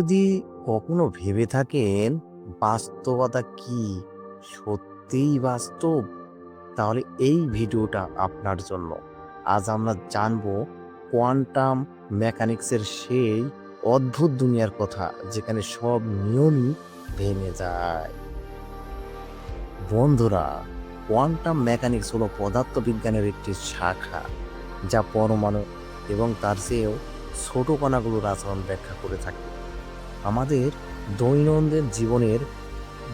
যদি কখনো ভেবে থাকেন বাস্তবতা কি? সত্যিই বাস্তব? তাহলে এই ভিডিওটা আপনার জন্য। আজ আমরা জানব কোয়ান্টাম মেকানিক্সের সেই অদ্ভুত দুনিয়ার কথা, যেখানে সব নিয়মই ভেঙে যায়। বন্ধুরা, কোয়ান্টাম মেকানিক্স হলো পদার্থবিজ্ঞানের একটি শাখা, যা পরমাণু এবং তার চেয়েও ছোট কণাগুলোর আচরণ ব্যাখ্যা করে থাকে। আমাদের দৈনন্দিন জীবনের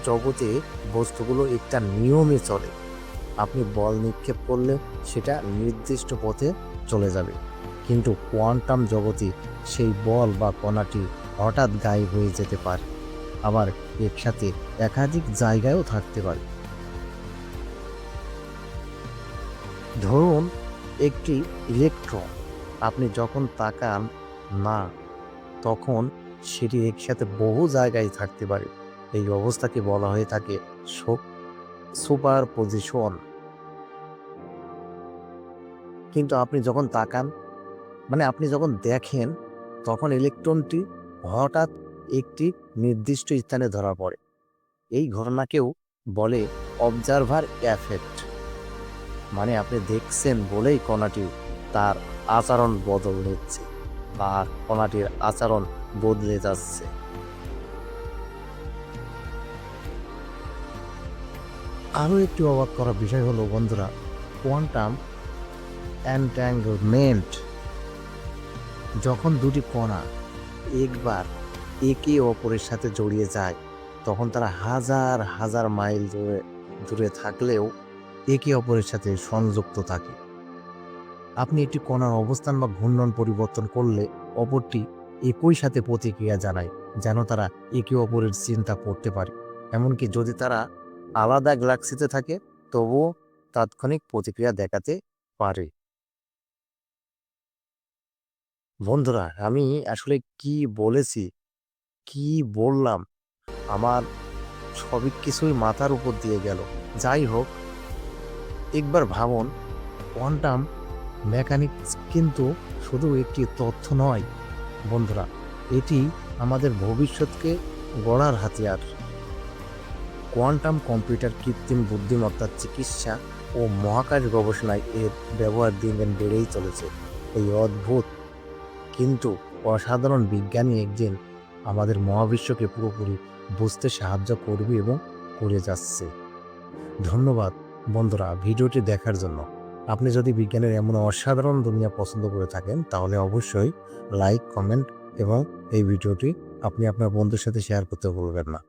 জগতে বস্তুগুলো একটা নিয়মে চলে। আপনি বল নিক্ষেপ করলে সেটা নির্দিষ্ট পথে চলে যাবে। কিন্তু কোয়ান্টাম জগতে সেই বল বা কণাটি হঠাৎ গায়েব হয়ে যেতে পারে। আবার একসাথে একাধিক জায়গায়ও থাকতে পারে। ধরুন, একটি ইলেকট্রন, আপনি যখন তাকান না, তখন সেটি একসাথে বহু জায়গায় থাকতে পারে। এই অবস্থাকে বলা হয়ে থাকে সুপার পজিশন কিন্তু আপনি যখন তাকান মানে আপনি যখন দেখেন, তখন ইলেকট্রনটি হঠাৎ একটি নির্দিষ্ট স্থানে ধরা পড়ে। এই ঘটনাকেও বলে অবজারভার এফেক্ট মানে আপনি দেখছেন বলেই কণাটি তার আচরণ বদল হচ্ছে বা কণাটির আচরণ বদলে যাচ্ছে। আরও একটি অবাক করা বিষয় হলো, বন্ধুরা কোয়ান্টাম অ্যান্ট্যাঙ্গলমেন্ট যখন দুটি কণা একবার একে অপরের সাথে জড়িয়ে যায়, তখন তারা হাজার হাজার মাইল দূরে দূরে থাকলেও একে অপরের সাথে সংযুক্ত থাকে। আপনি একটি কণার অবস্থান বা ঘূর্ণন পরিবর্তন করলে অপরটি একই সাথে প্রতিক্রিয়া জানায়, যেন তারা একে অপরের চিন্তা করতে পারে। এমনকি যদি তারা আলাদা গ্যালাক্সিতে থাকে, তবুও তাৎক্ষণিক প্রতিক্রিয়া দেখাতে পারে। বন্ধুরা, আমি আসলে কি বলেছি, কি বললাম, আমার সবই কিছুই মাথার উপর দিয়ে গেল। যাই হোক, একবার ভাবুন, কোয়ান্টাম মেকানিক্স কিন্তু শুধু একটি তথ্য নয় বন্ধুরা, এটি আমাদের ভবিষ্যৎকে গড়ার হাতিয়ার। কোয়ান্টাম কম্পিউটার কৃত্রিম বুদ্ধিমত্তার চিকিৎসা ও মহাকাশ গবেষণায় এর ব্যবহার দিন দিন বেড়েই চলেছে। এই অদ্ভুত কিন্তু অসাধারণ বিজ্ঞানী একদিন আমাদের মহাবিশ্বকে পুরোপুরি বুঝতে সাহায্য করবে এবং করে যাচ্ছে। ধন্যবাদ বন্ধুরা ভিডিওটি দেখার জন্য। আপনি যদি বিজ্ঞানের এমন অসাধারণ দুনিয়া পছন্দ করে থাকেন, তাহলে অবশ্যই লাইক কমেন্ট এবং এই ভিডিওটি আপনি আপনার বন্ধুর সাথে শেয়ার করতে ভুলবেন না।